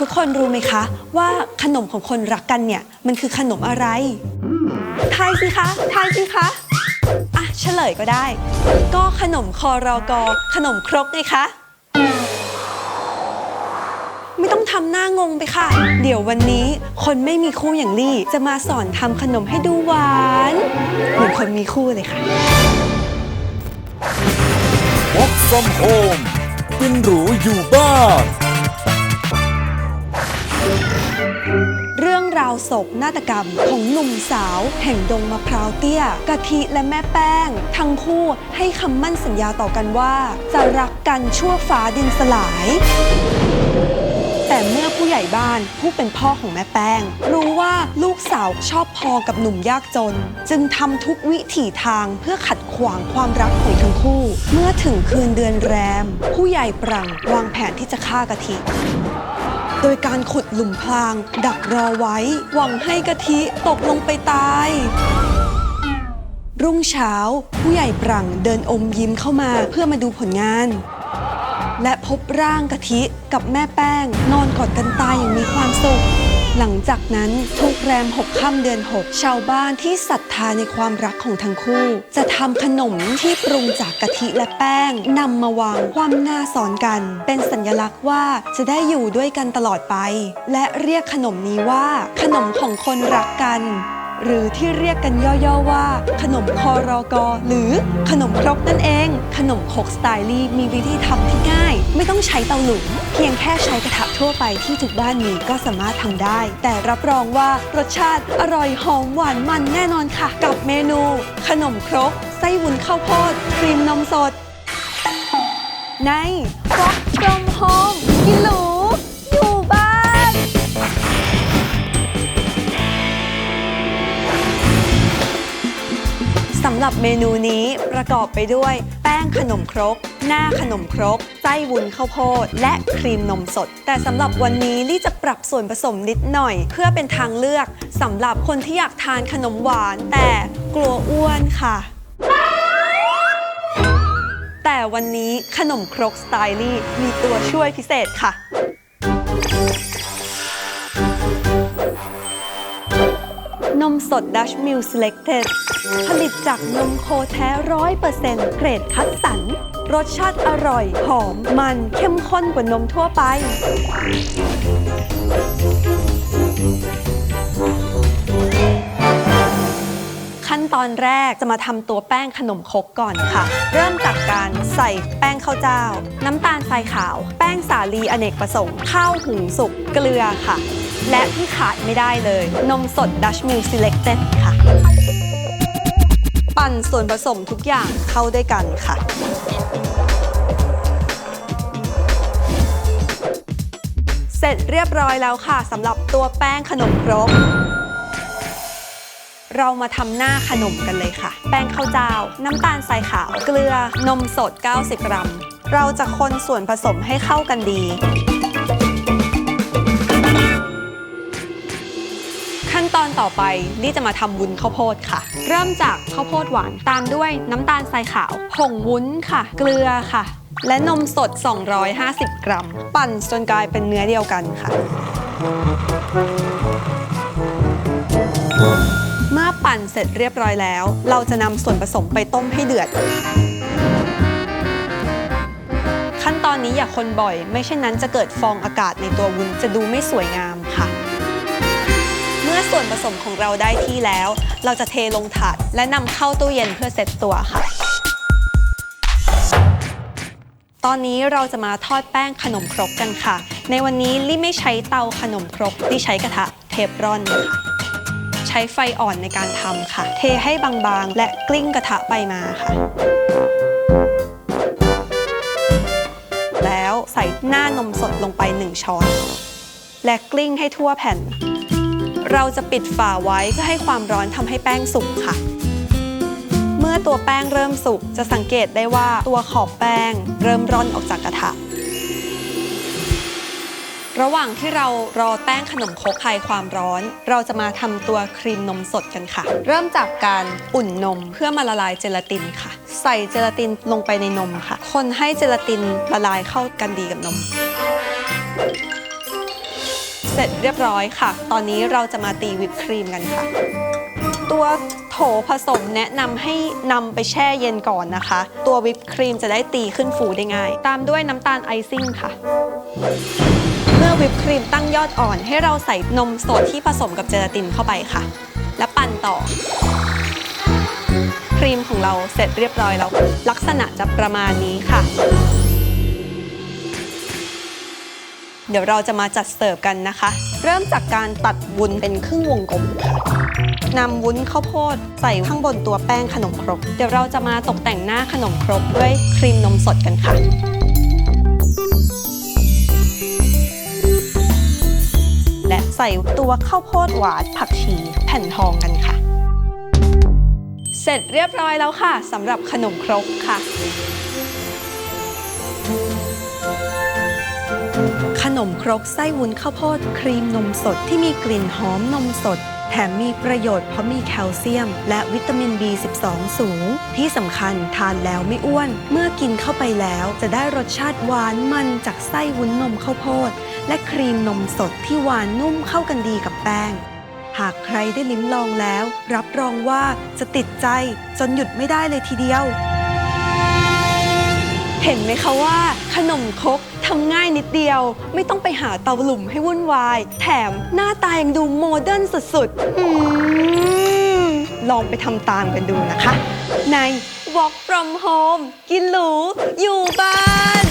ทุกคนรู้ไหมคะ ว่าขนมของคนรักกันเนี่ย มันคือขนมอะไร ทายสิคะทายสิคะอะเฉลยก็ได้ ก็ขนมคอรอกอขนมครกไงคะไม่ต้องทำหน้างงไปค่ะ เดี๋ยววันนี้คนไม่มีคู่อย่างลี่ จะมาสอนทำขนมให้ดูหวาน เหมือนคนมีคู่เลยค่ะ Work from home กินหรูอยู่บ้าน ราวโศกนาฏกรรม ของหนุ่มสาว แห่งดงมะพร้าวเตี้ย กะทิและแม่แป้ง ทั้งคู่ให้คำมั่นสัญญาต่อกันว่า จะรักกันชั่วฟ้าดินสลายแต่เมื่อผู้ใหญ่บ้านผู้เป็นพ่อของแม่แป้ง รู้ว่าลูกสาวชอบพอกับหนุ่มยากจน จึงทำทุกวิถีทางเพื่อขัดขวางความรักของทั้งคู่ เมื่อถึงคืนเดือนแรม ผู้ใหญ่ปรังวางแผนที่จะฆ่ากะทิ โดยการขุดหลุมพราง ดักรอไว้ หวังให้กะทิตกลงไปตาย รุ่งเช้า ผู้ใหญ่ปรังเดินอมยิ้มเข้ามาเพื่อมาดูผลงาน และพบร่างกะทิกับแม่แป้ง นอนกอดกันตายอย่างมีความสุข หลังจากนั้นทุกแรมหกค่ำเดือนหกชาวบ้านที่ศรัทธาในความรักของทั้งคู่ จะทำขนมที่ปรุงจากกะทิและแป้งนำมาวางคว่ำหน้าซ้อนกัน เป็นสัญลักษณ์ว่าจะได้อยู่ด้วยกันตลอดไป และเรียกขนมนี้ว่า ขนมของคนรักกัน หรือที่เรียกกันย่อๆว่า ขนมคอรอกอหรือขนมครกนั่นเอง ขนมครกสไตลี่มีวิธีทำที่ง่าย ไม่ต้องใช้เตาหลุม เพียงแค่ใช้กระทะทั่วไปที่ทุกบ้านมีก็สามารถทำได้ แต่รับรองว่ารสชาติอร่อยหอมหวานมันแน่นอนค่ะ กับเมนู ขนมครกไส้วุ้นข้าวโพดครีมนมสด ใน Rock from Home กินหรู หรับเมนูนี้ประกอบไปด้วย แป้งขนมครก หน้าขนมครก ไส้วุ้นข้าวโพด และครีมนมสด แต่สำหรับวันนี้ลี่จะปรับส่วนผสมนิดหน่อย เพื่อเป็นทางเลือกสำหรับคนที่อยากทานขนมหวาน แต่กลัวอ้วนค่ะแต่วันนี้ขนมครกสไตลี่มีตัวช่วยพิเศษค่ะ นมสดดัชมิล Selected ผลิตจากนมโคแท้ร้อยเปอร์เซ็นต์เกรดคัดสรรรสชาติอร่อย หอม มันเข้มข้นกว่านมทั่วไป ขั้นตอนแรกจะมาทำตัวแป้งขนมครกก่อนค่ะ เริ่มจากการใส่แป้งข้าวเจ้า น้ำตาลทรายขาว แป้งสาลีอเนกประสงค์ ข้าวหุงสุก เกลือค่ะ และที่ขาดไม่ได้เลย นมสด Dutch Mill Selected ค่ะ ปั่นส่วนผสมทุกอย่างเข้าด้วยกันค่ะ เสร็จเรียบร้อยแล้วค่ะสำหรับตัวแป้งขนมครกเรามาทำหน้าขนมกันเลยค่ะ แป้งข้าวเจ้า น้ำตาลทรายขาว เกลือ นมสด 90 กรัม เราจะคนส่วนผสมให้เข้ากันดี ตอนต่อไปลี่จะมาทำวุ้นข้าวโพดค่ะ เริ่มจากข้าวโพดหวาน ตามด้วยน้ำตาลทรายขาว ผงวุ้นค่ะ เกลือค่ะ และนมสด 250 กรัม ปั่นจนกลายเป็นเนื้อเดียวกันค่ะ เมื่อปั่นเสร็จเรียบร้อยแล้ว เราจะนำส่วนผสมไปต้มให้เดือด ขั้นตอนนี้อย่าคนบ่อย ไม่เช่นนั้นจะเกิดฟองอากาศในตัววุ้นจะดูไม่สวยงาม ส่วนผสมของเราได้ที่แล้ว เราจะเทลงถาดและนำเข้าตู้เย็นเพื่อเซตตัวค่ะ ตอนนี้เราจะมาทอดแป้งขนมครกกันค่ะ ในวันนี้ลี่ไม่ใช้เตาขนมครกลี่ใช้กระทะเทฟรอนค่ะใช้ไฟอ่อนในการทำค่ะ เทให้บางๆ และกลิ้งกระทะไปมาค่ะ แล้วใส่หน้านมสดลงไป 1 ช้อน และกลิ้งให้ทั่วแผ่น เราจะปิดฝาไว้เพื่อให้ความร้อนทำให้แป้งสุกค่ะ เมื่อตัวแป้งเริ่มสุกจะสังเกตได้ว่าตัวขอบแป้งเริ่มร่อนออกจากกระทะระหว่างที่เรารอแป้งขนมครกคลายความร้อน เราจะมาทำตัวครีมนมสดกันค่ะ เริ่มจากการอุ่นนมเพื่อมาละลายเจลาตินค่ะ ใส่เจลาตินลงไปในนมค่ะ คนให้เจลาตินละลายเข้ากันดีกับนม เสร็จเรียบร้อยค่ะ ตอนนี้เราจะมาตีวิปครีมกันค่ะ ตัวโถผสมแนะนำให้นำไปแช่เย็นก่อนนะคะ ตัววิปครีมจะได้ตีขึ้นฟูได้ง่าย ตามด้วยน้ำตาลไอซิ่งค่ะ เมื่อวิปครีมตั้งยอดอ่อน ให้เราใส่นมสดที่ผสมกับเจลาตินเข้าไปค่ะ และปั่นต่อ ครีมของเราเสร็จเรียบร้อยแล้ว ลักษณะจะประมาณนี้ค่ะ ดี๋ยวเราจะมาจัดเสิร์ฟกันนะคะ เริ่มจากการตัดวุ้นเป็นครึ่งวงกลมค่ะนำวุ้นข้าวโพดใส่ข้างบนตัวแป้งขนมครก เดี๋ยวเราจะมาตกแต่งหน้าขนมครกด้วยครีมนมสดกันค่ะและใส่ตัวข้าวโพดหวานผักชีแผ่นทองกันค่ะ เสร็จเรียบร้อยแล้วค่ะสำหรับขนมครกค่ะ นมครกไส้วุ้นข้าวโพดครีมนมสดที่มีกลิ่นหอมนมสด แถมมีประโยชน์เพราะมีแคลเซียม และวิตามิน B12 สูง ที่สำคัญทานแล้วไม่อ้วน เมื่อกินเข้าไปแล้วจะได้รสชาติหวานมันจากไส้วุ้นนมข้าวโพด และครีมนมสดที่หวานนุ่มเข้ากันดีกับแป้งหากใครได้ลิ้มลองแล้ว รับรองว่าจะติดใจจนหยุดไม่ได้เลยทีเดียว เห็นไหมคะว่า ขนมครก ทำง่ายนิดเดียว ไม่ต้องไปหาเตาหลุมให้วุ่นวาย แถมหน้าตายังดูโมเดิร์นสุดๆอืมลองไปทำตามกันดูนะคะ ใน Walk from Home กินหรูอยู่บ้าน